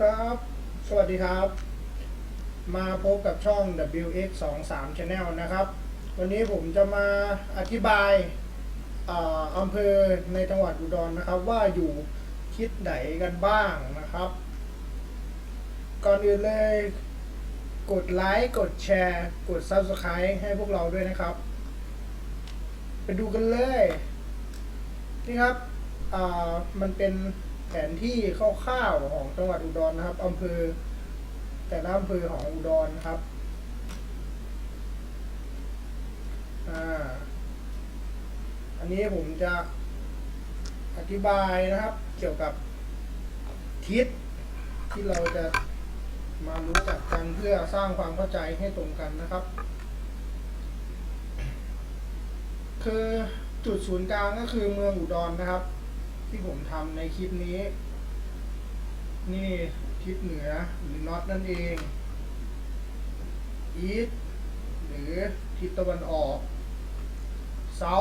ครับ สวัสดีครับ มาพบกับช่อง WX 2 3 Channel นะครับ วันนี้ผมจะมาอธิบายอำเภอในจังหวัดอุดรนะครับ ว่าอยู่ทิศไหนกันบ้างนะครับ ก่อนอื่นเลย กดไลค์ กดแชร์ กด Subscribe ให้พวกเราด้วยนะครับ ไปดูกันเลย นี่ครับมันเป็น แผนที่คร่าวๆของจังหวัดอุดรนะครับอำเภอ แต่ละอำเภอของอุดรนะครับอ่าอันนี้ผมจะอธิบายนะครับ เกี่ยวกับทิศที่เราจะมารู้จักกันเพื่อสร้างความเข้าใจให้ตรงกันนะครับ คือจุดศูนย์กลางก็คือเมืองอุดรนะครับ ที่ผมทำในคลิปนี้ นี่ทิศเหนือหรือน็อตนั่นเองอีสหรือทิศตะวันออกเซา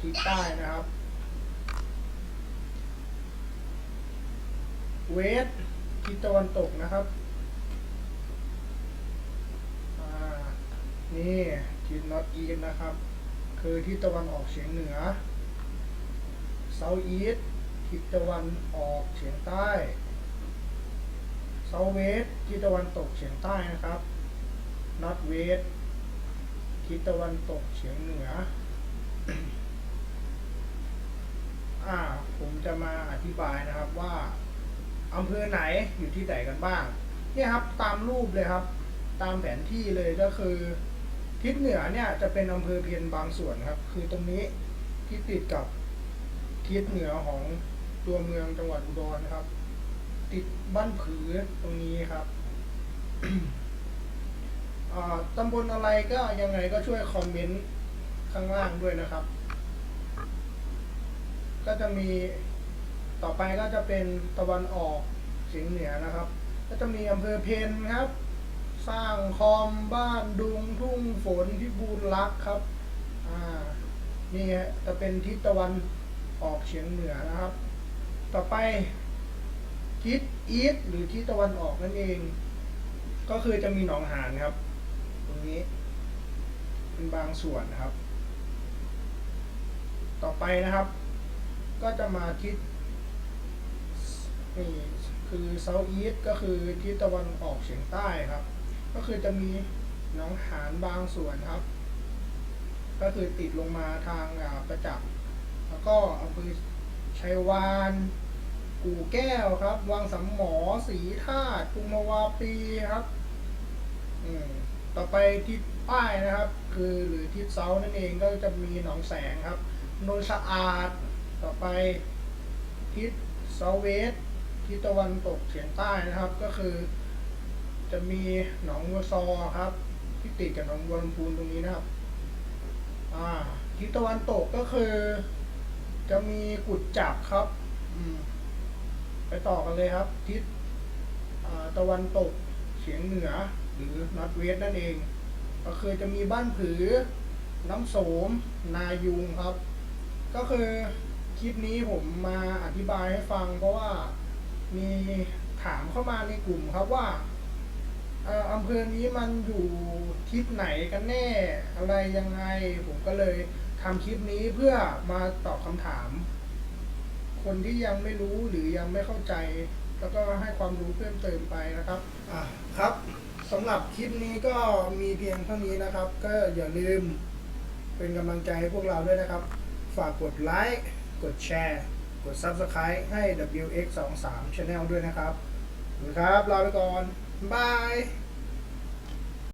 ทิศใต้นะครับเวสทิศตะวันตกนะครับนี่ทิศน็อตอีสนะครับ คือทิศตะวันออกเฉียงเหนือ South East ทิศตะวันออกเฉียงใต้ South West ทิศตะวันตกเฉียงใต้นะครับ North West ทิศตะวันตกเฉียงเหนือ อ่า ผมจะมาอธิบายนะครับว่าอำเภอไหนอยู่ที่ไหนกันบ้าง เนี่ยครับตามรูปเลยครับ ตามแผนที่เลยก็คือ ทิศเหนือเนี่ยจะเป็นอำเภอเพียงบางส่วนครับ คือตรงนี้ที่ติดกับทิศเหนือของ ตัวเมืองจังหวัดอุดรนะครับ ติดบ้านผือตรงนี้ครับตำบลอะไรก็ยังไงก็ช่วยคอมเมนต์ข้างล่างด้วยนะครับ ก็จะมีต่อไปก็จะเป็นตะวันออกเฉียงเหนือนะครับ ก็จะมีอำเภอเพนครับ สร้างคอมบ้านดุงทุ่งฝนพิบูลรักษ์ครับอ่านี่ฮะจะเป็นทิศตะวันออกเฉียงเหนือนะครับ ต่อไปทิศอีสต์หรือทิศตะวันออกนั่นเอง ก็คือจะมีหนองหานครับ ตรงนี้ เป็นบางส่วนนะครับ ต่อไปนะครับ ก็จะมาทิศนี่คือเซาท์อีสต์ก็คือทิศตะวันออกเฉียงใต้ครับ ก็คือจะมีหนองหานบางส่วนครับ ก็คือติดลงมาทางประจักษ์แล้วก็อำเภอชัยวาน กู่แก้วครับ วังสำหมอสีธาตุกุมวาปีครับต่อไปทิศใต้นะครับ คือหรือทิศเซานั่นเองก็จะมีหนองแสงครับนนสะอาด ต่อไปทิศเซาเวสทิศตะวันตกเฉียงใต้นะครับ ก็คือ จะมีหนองวัวซอครับ ที่ติดกับหนองบัวลำพูนตรงนี้นะครับทิศตะวันตกก็คือ จะมีกุดจับครับ อืม ไปต่อกันเลยครับ ทิศตะวันตกเฉียงเหนือหรือนอตเวสนั่นเอง ก็คือจะมีบ้านผือ น้ำโสม นายุงครับ ก็คือคลิปนี้ผมมาอธิบายให้ฟัง เพราะว่ามีถามเข้ามาในกลุ่มครับว่าเอ่ออำเภอนี้มันอยู่ทิศไหนกันแน่อะไรยังไง ผมก็เลยทำคลิปนี้เพื่อมาตอบคำถาม คนที่ยังไม่รู้หรือยังไม่เข้าใจ แล้วก็ให้ความรู้เพิ่มเติมไปนะครับอะครับสำหรับคลิปนี้ก็มีเพียงเท่านี้นะครับ ก็อย่าลืมเป็นกำลังใจให้พวกเราด้วยนะครับ ฝากกดไลค์กดแชร์กด Subscribe ให้ WX23 Channel ด้วยนะครับขอบคุณครับลาไปก่อน บาย